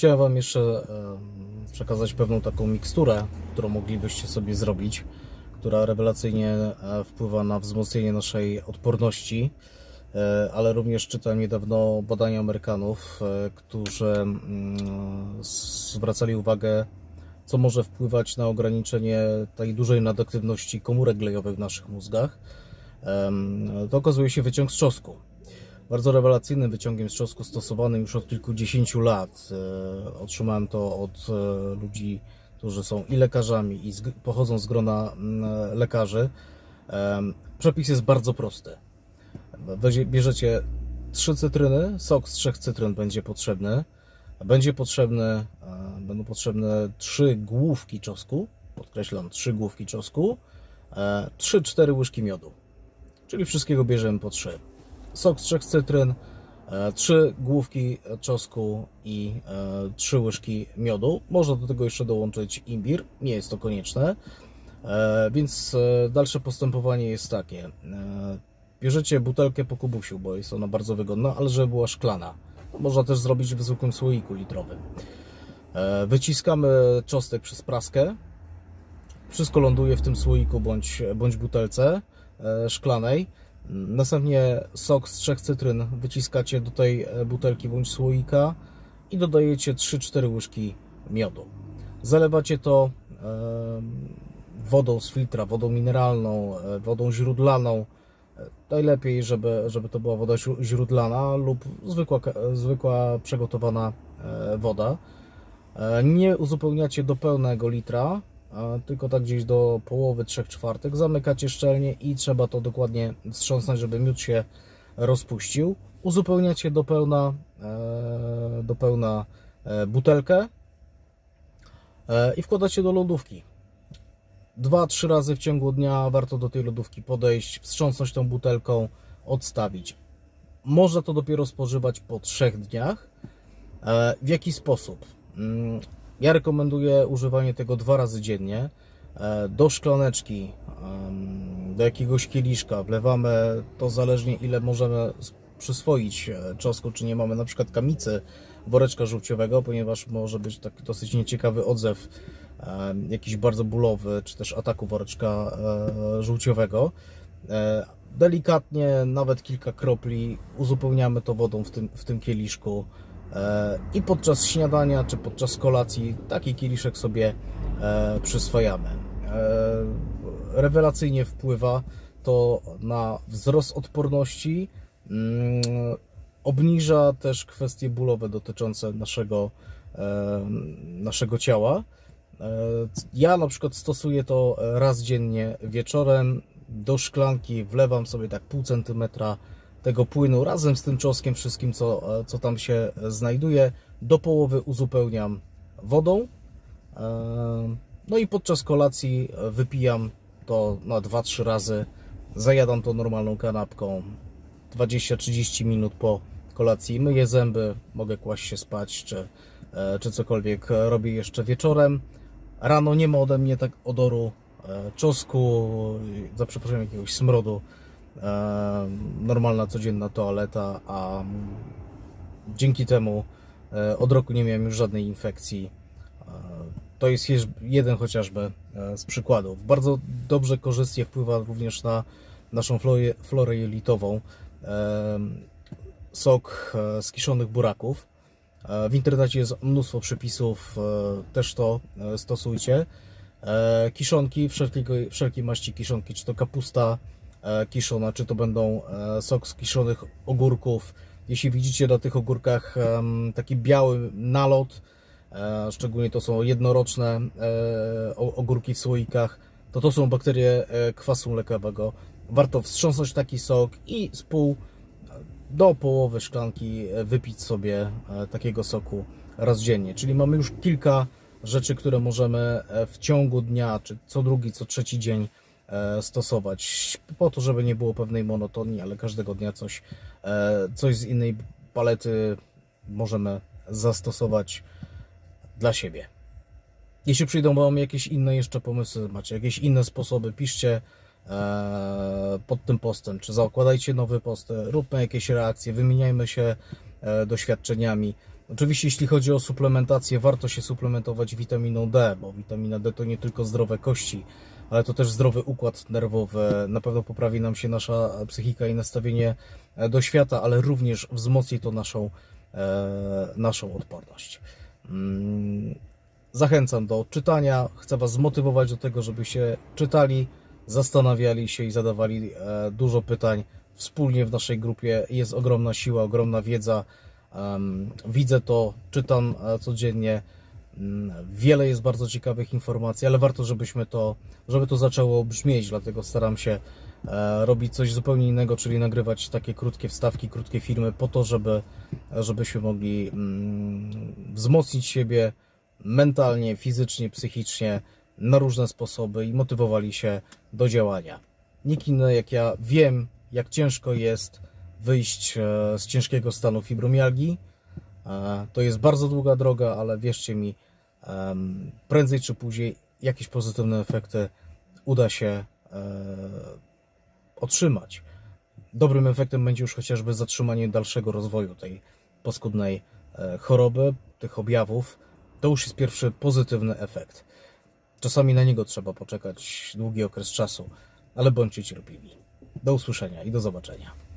Chciałem Wam jeszcze przekazać pewną taką miksturę, którą moglibyście sobie zrobić, która rewelacyjnie e, wpływa na wzmocnienie naszej odporności, e, ale również czytałem niedawno badania Amerykanów, e, którzy mm, zwracali uwagę, co może wpływać na ograniczenie tej dużej nadaktywności komórek glejowych w naszych mózgach. To okazuje się wyciąg z czosnku bardzo rewelacyjnym wyciągiem z czosnku stosowanym już od kilkudziesięciu lat. E, Otrzymałem to od e, ludzi, którzy są i lekarzami, i pochodzą z grona lekarzy. Przepis jest bardzo prosty. Bierzecie trzy cytryny, sok z trzech cytryn będzie potrzebny. Będzie potrzebny, e, będą potrzebne trzy główki czosnku, podkreślam, trzy główki czosnku, e, 3-4 łyżki miodu. Czyli wszystkiego bierzemy po trzy sok z trzech cytryn, e, trzy główki czosnku i e, trzy łyżki miodu. Można do tego jeszcze dołączyć imbir, nie jest to konieczne. E, Więc dalsze postępowanie jest takie. Bierzecie butelkę po kubusiu, bo jest ona bardzo wygodna, ale żeby była szklana. Można też zrobić w zwykłym słoiku litrowym. Wyciskamy czosnek przez praskę. Wszystko ląduje w tym słoiku bądź, bądź butelce szklanej. Następnie sok z trzech cytryn wyciskacie do tej e, butelki bądź słoika i dodajecie 3-4 łyżki miodu. Zalewacie to wodą z filtra, wodą mineralną, e, wodą źródlaną. E, Najlepiej, żeby, żeby to była woda źró- źródlana lub zwykła, zwykła przygotowana e, woda. Nie uzupełniacie do pełnego litra, tylko tak gdzieś do połowy, trzech czwartych. Zamykacie szczelnie i trzeba to dokładnie wstrząsnąć, żeby miód się rozpuścił. Uzupełniacie do pełna, e, do pełna e, butelkę e, i wkładacie do lodówki. Dwa, trzy razy w ciągu dnia warto do tej lodówki podejść, wstrząsnąć tą butelką, odstawić. Można to dopiero spożywać po trzech dniach. W jaki sposób? Ja rekomenduję używanie tego dwa razy dziennie. E, Do szklaneczki, do jakiegoś kieliszka wlewamy to zależnie ile możemy przyswoić e, czosnku, czy nie mamy na przykład kamicy, woreczka żółciowego, ponieważ może być taki dosyć nieciekawy odzew, jakiś bardzo bólowy, czy też ataku woreczka e, żółciowego. Delikatnie, nawet kilka kropli, uzupełniamy to wodą w tym, w tym kieliszku. E, I podczas śniadania czy podczas kolacji taki kieliszek sobie e, przyswajamy. E, Rewelacyjnie wpływa to na wzrost odporności, mm, obniża też kwestie bólowe dotyczące naszego, naszego ciała. Ja na przykład stosuję to raz dziennie wieczorem. Do szklanki wlewam sobie tak pół centymetra tego płynu razem z tym czosnkiem, wszystkim co, co tam się znajduje. Do połowy uzupełniam wodą. E, No i podczas kolacji wypijam to na 2-3 razy. Zajadam to normalną kanapką. 20-30 minut po kolacji myję zęby, mogę kłaść się spać, czy, e, czy cokolwiek robię jeszcze wieczorem. Rano nie ma ode mnie tak odoru e, czosnku, za przeproszeniem jakiegoś smrodu. Normalna, codzienna toaleta, a dzięki temu e, od roku nie miałem już żadnej infekcji. E, To jest jeden chociażby e, z przykładów. Bardzo dobrze, korzystnie wpływa również na naszą florę, florę jelitową. Sok z kiszonych buraków. W internecie jest mnóstwo przepisów, też to stosujcie. Kiszonki, wszelkiego, wszelkiej maści kiszonki, czy to kapusta kiszona, czy to będą e, sok z kiszonych ogórków. Jeśli widzicie na tych ogórkach taki biały nalot, e, szczególnie to są jednoroczne e, ogórki w słoikach, to to są bakterie e, kwasu mlekowego. Warto wstrząsnąć taki sok i z pół do połowy szklanki e, wypić sobie e, takiego soku raz dziennie. Czyli mamy już kilka rzeczy, które możemy e, w ciągu dnia, czy co drugi, co trzeci dzień e, stosować, po to, żeby nie było pewnej monotonii, ale każdego dnia coś, e, coś z innej palety możemy zastosować dla siebie. Jeśli przyjdą Wam jakieś inne jeszcze pomysły, macie jakieś inne sposoby, piszcie e, pod tym postem, czy zakładajcie nowe posty, róbmy jakieś reakcje, wymieniajmy się e, doświadczeniami. Oczywiście, jeśli chodzi o suplementację, warto się suplementować witaminą D, bo witamina D to nie tylko zdrowe kości, ale to też zdrowy układ nerwowy. Na pewno poprawi nam się nasza psychika i nastawienie e, do świata, ale również wzmocni to naszą, e, naszą odporność. Mm, Zachęcam do czytania. Chcę Was zmotywować do tego, żebyście czytali, zastanawiali się i zadawali e, dużo pytań. Wspólnie w naszej grupie jest ogromna siła, ogromna wiedza. Widzę to, czytam codziennie. Mm, Wiele jest bardzo ciekawych informacji, ale warto, żebyśmy to, żeby to zaczęło brzmieć, dlatego staram się e, robić coś zupełnie innego, czyli nagrywać takie krótkie wstawki, krótkie filmy, po to, żeby, żebyśmy mogli mm, wzmocnić siebie mentalnie, fizycznie, psychicznie na różne sposoby i motywowali się do działania. Nikt inny jak ja wiem, jak ciężko jest wyjść e, z ciężkiego stanu fibromialgii. E, To jest bardzo długa droga, ale wierzcie mi, prędzej czy później jakieś pozytywne efekty uda się e, otrzymać. Dobrym efektem będzie już chociażby zatrzymanie dalszego rozwoju tej paskudnej e, choroby, tych objawów. To już jest pierwszy pozytywny efekt. Czasami na niego trzeba poczekać długi okres czasu, ale bądźcie cierpliwi. Do usłyszenia i do zobaczenia.